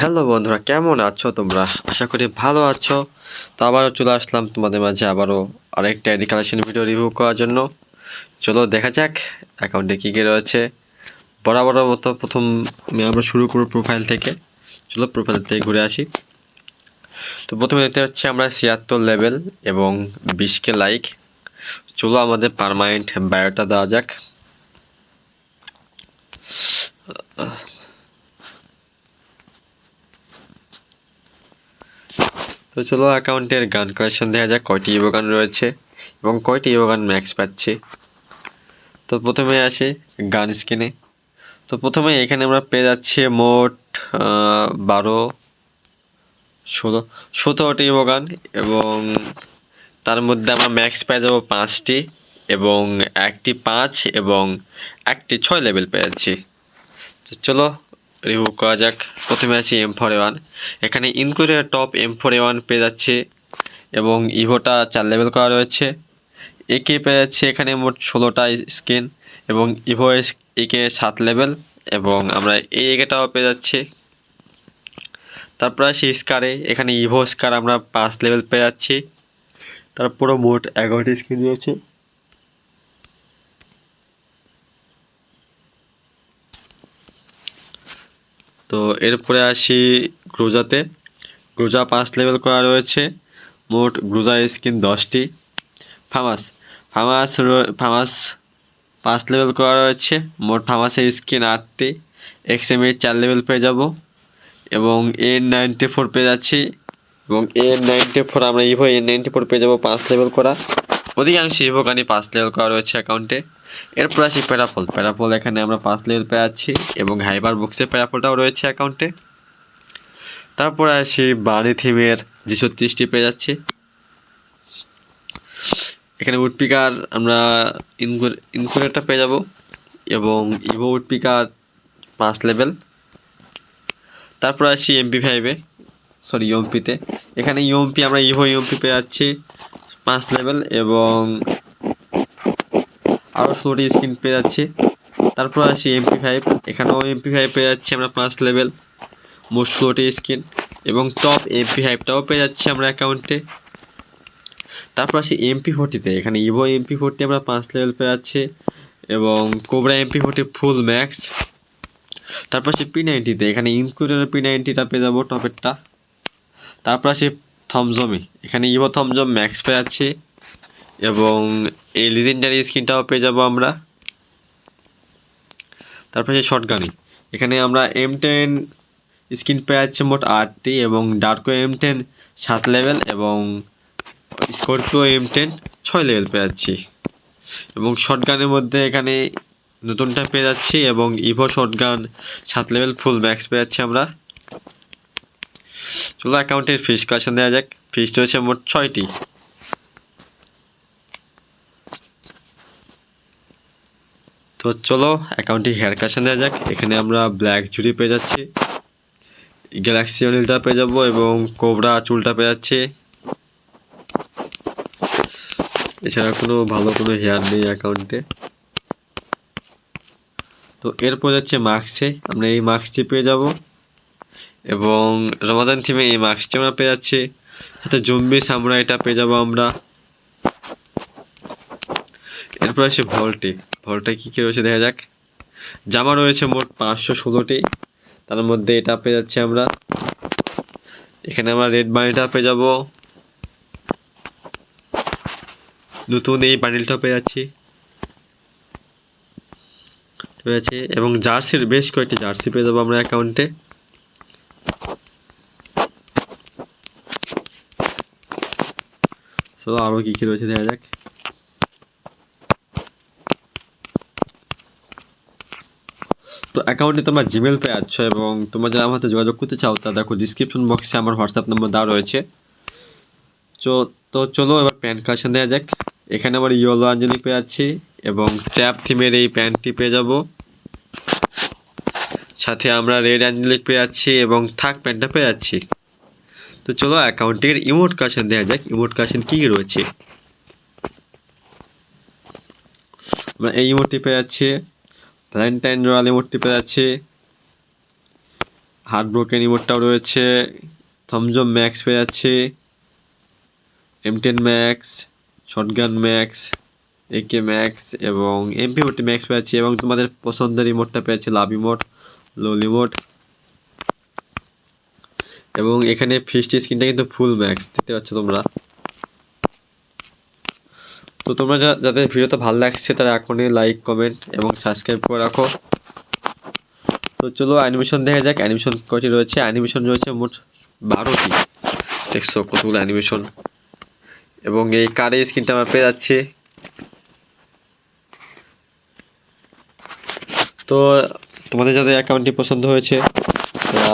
Hello বন্ধুরা, কেমন আছো তোমরা? আশা করি ভালো আছো। তো আবারও চলে আসলাম তোমাদের মাঝে আবারও আরেকটা আইডি কালেকশন ভিডিও রিভিউ করার জন্য। চলো দেখা যাক অ্যাকাউন্টে কী কী রয়েছে। বরাবর মতো প্রথম আমরা শুরু করব প্রোফাইল থেকে। চলো প্রোফাইল থেকে ঘুরে আসি। তো প্রথমে দেখতে পাচ্ছি আমরা ছিয়াত্তর লেভেল এবং বিশকে লাইক চলো আমাদের পারমানেন্ট বায়োটা দেওয়া যাক। তো চলো অ্যাকাউন্টের গান কালেকশন দেখা যাক কয়টি ইভো গান রয়েছে এবং কয়টি ইভো গান ম্যাক্স পাচ্ছি। তো প্রথমে আসি গান স্ক্রিনে তো প্রথমে এখানে আমরা পেয়ে যাচ্ছি মোট বারো, ষোলো, সতেরোটি ইভো গান এবং তার মধ্যে আমরা ম্যাক্স পেয়ে যাব পাঁচটি এবং একটি পাঁচ এবং একটি ছয় লেভেল পেয়ে যাচ্ছি। তো চলো রিভিউ করা যাক। প্রথমে আছি এম ফোর ওয়ান এখানে ইনকুরের টপ এম ফোর ওয়ান পেয়ে যাচ্ছে এবং ইভোটা চার লেভেল করা রয়েছে। একে পেয়ে যাচ্ছে এখানে মোট ষোলোটা স্কিন এবং ইভো একে সাত লেভেল এবং আমরা এই একেটাও পেয়ে যাচ্ছি। তারপর আসি স্কারে এখানে ইভো স্কার আমরা পাঁচ লেভেল পেয়ে যাচ্ছি। তারপরে মোট এগারোটি স্কিন রয়েছে। তো এরপরে আসি গ্রোজাতে। গ্রোজা পাঁচ লেভেল করা রয়েছে। মোট গ্রোজা স্কিন দশটি। ফামাস। ফামাস ফামাস পাঁচ লেভেল করা রয়েছে। মোট ফামাসের স্কিন আটটি। এক্সএমএ চার লেভেল পেয়ে যাব। এবং এন নাইনটি ফোর পেয়ে যাচ্ছি। এবং এন নাইনটি ফোর আমরা ইভো এন নাইনটি ফোর পেয়ে যাব পাঁচ লেভেল করা। অধিকাংশ ইভো গানই পাঁচ লেভেল করা রয়েছে অ্যাকাউন্টে এরপর আসি প্যারাফল প্যারাফল এখানে আমরা পাঁচ লেভেল পেয়ে এবং হাইবার বক্সে প্যারাফলটাও রয়েছে অ্যাকাউন্টে তারপরে আসি বানি থিমের যে ছত্রিশটি পেয়ে যাচ্ছি। এখানে উডপিকার আমরা ইনকুর ইনকুরেটটা পেয়ে যাব এবং ইভো উডপিকার পাঁচ লেভেল তারপর আসি এমপি ফাইভে সরি ইউএমপিতে এখানে ইউএমপি আমরা ইভো ইউএমপি পেয়ে যাচ্ছি। পাঁচ লেভেল এবং আরও ষোলোটি স্কিন পেয়ে যাচ্ছি। তারপর আসি এমপি ফাইভ এখানেও এমপি ফাইভ পেয়ে যাচ্ছি আমরা পাঁচ লেভেল মোট ষোলোটি স্কিন এবং টপ এমপি ফাইভটাও পেয়ে যাচ্ছি আমরা অ্যাকাউন্টে তারপর আসি এমপি ফোর্টিতে এখানে ইভো এমপি ফোর্টি আমরা পাঁচ লেভেল পেয়ে যাচ্ছি এবং cobra MP forty full max তারপর আসি পি নাইনটিতে এখানে ইনকুরের পি নাইনটিটা পেয়ে যাব টপেরটা তারপর আসি থমজমি এখানে ইভো থমজম ম্যাক্স পেয়ে যাচ্ছি এবং এই লিজেন্ডারি স্কিনটাও পেয়ে যাব আমরা। তারপর আছে শর্টগানি এখানে আমরা এম টেন স্কিন পেয়ে যাচ্ছে মোট আটটি এবং ডার্কো এম টেন সাত লেভেল এবং স্করপিও এম টেন ছয় লেভেল পেয়ে যাচ্ছি এবং শর্টগানের মধ্যে এখানে নতুনটা পেয়ে যাচ্ছি এবং ইভো শর্টগান সাত লেভেল ফুল ম্যাক্স পেয়ে যাচ্ছি আমরা। চলো অ্যাকাউন্টের ফিস কালেকশন দেওয়া যাক। ফিস রয়েছে মোট ছয়টি। তো চলো অ্যাকাউন্টে হেয়ার কালেকশন দেওয়া যাক। এখানে আমরা ব্ল্যাক জুড়ি পেয়ে যাচ্ছি। গ্যালাক্সি অনিলটা পেয়ে যাব এবং কোবরা চুলটা পেয়ে যাচ্ছে। এছাড়া কোনো ভালো কোনো হেয়ার নেই অ্যাকাউন্টে। তো এরপর যাচ্ছে মাস্কে আমরা এই মাস্কটি পেয়ে যাব। এবং রমাদান থিমে এই মাস্কটি আমরা পেয়ে যাচ্ছি। সাথে জম্বি সামুরাইটা পেয়ে যাব আমরা। এরপর আছে ভল্টে। ভল্টে কী কী রয়েছে দেখা যাক। জামা রয়েছে মোট পাঁচশো ষোলোটি। তার মধ্যে এটা পেয়ে যাচ্ছি আমরা। এখানে আমরা রেড বানিটা পেয়ে যাব। নতুন এই বান্ডিলটা পেয়ে যাচ্ছি। পেয়ে যাচ্ছে। এবং জার্সির বেশ কয়েকটি জার্সি পেয়ে যাব আমরা অ্যাকাউন্টে চলো আরও কী কী রয়েছে দেখা যাক। তো অ্যাকাউন্টে তোমরা জিমেল পেয়ে যাচ্ছ এবং তোমরা যারা আমার সাথে যোগাযোগ করতে চাও, তা দেখো ডিসক্রিপশন বক্সে আমার হোয়াটসঅ্যাপ নম্বর দেওয়া রয়েছে। তো তো চলো এবার প্যান্ট কালেকশন দেওয়া যাক। এখানে আমার ইয়েলো আঞ্জলি পেয়ে যাচ্ছি এবং ট্যাপ থিমের এই প্যান্টটি পেয়ে যাব। সাথে আমরা রেড আঞ্জলিক পেয়ে যাচ্ছি এবং থাক প্যান্টটা পেয়ে যাচ্ছি। তো চলো অ্যাকাউন্টের ইমোট কাশন দেওয়া যাক। ইমোট কাশন কী কী রয়েছে? আমরা এই ইমোটটি পেয়ে যাচ্ছে। ভ্যালেন্টাইন রয়্যাল ইমোটটি পেয়ে যাচ্ছে। হার্ড ব্রোকেন ইমোটটাও রয়েছে। থমজম ম্যাক্স পেয়ে যাচ্ছে। M ten max shotgun max AK max এবং এমপি ফোর্টি ম্যাক্স পেয়ে যাচ্ছে এবং তোমাদের পছন্দের ইমোটটা পেয়েছে লাভ ইমোট লোল ইমোট এবং এখানে ফিস্টি স্ক্রিনটা কিন্তু ফুল ম্যাক্স দেখতে পাচ্ছ তোমরা। তো তোমরা যা যাদের ভিডিওটা ভালো লাগছে, তারা এখনই লাইক কমেন্ট এবং সাবস্ক্রাইব করে রাখো। তো চলো অ্যানিমেশন দেখা যাক। অ্যানিমেশন কয়টি রয়েছে? অ্যানিমেশন রয়েছে মোট বারোটি। দেখছ কতগুলো অ্যানিমেশন এবং এই কার্ডের স্ক্রিনটা আমরা পেয়ে যাচ্ছি? তো তোমাদের যাদের অ্যাকাউন্টটি পছন্দ হয়েছে, তারা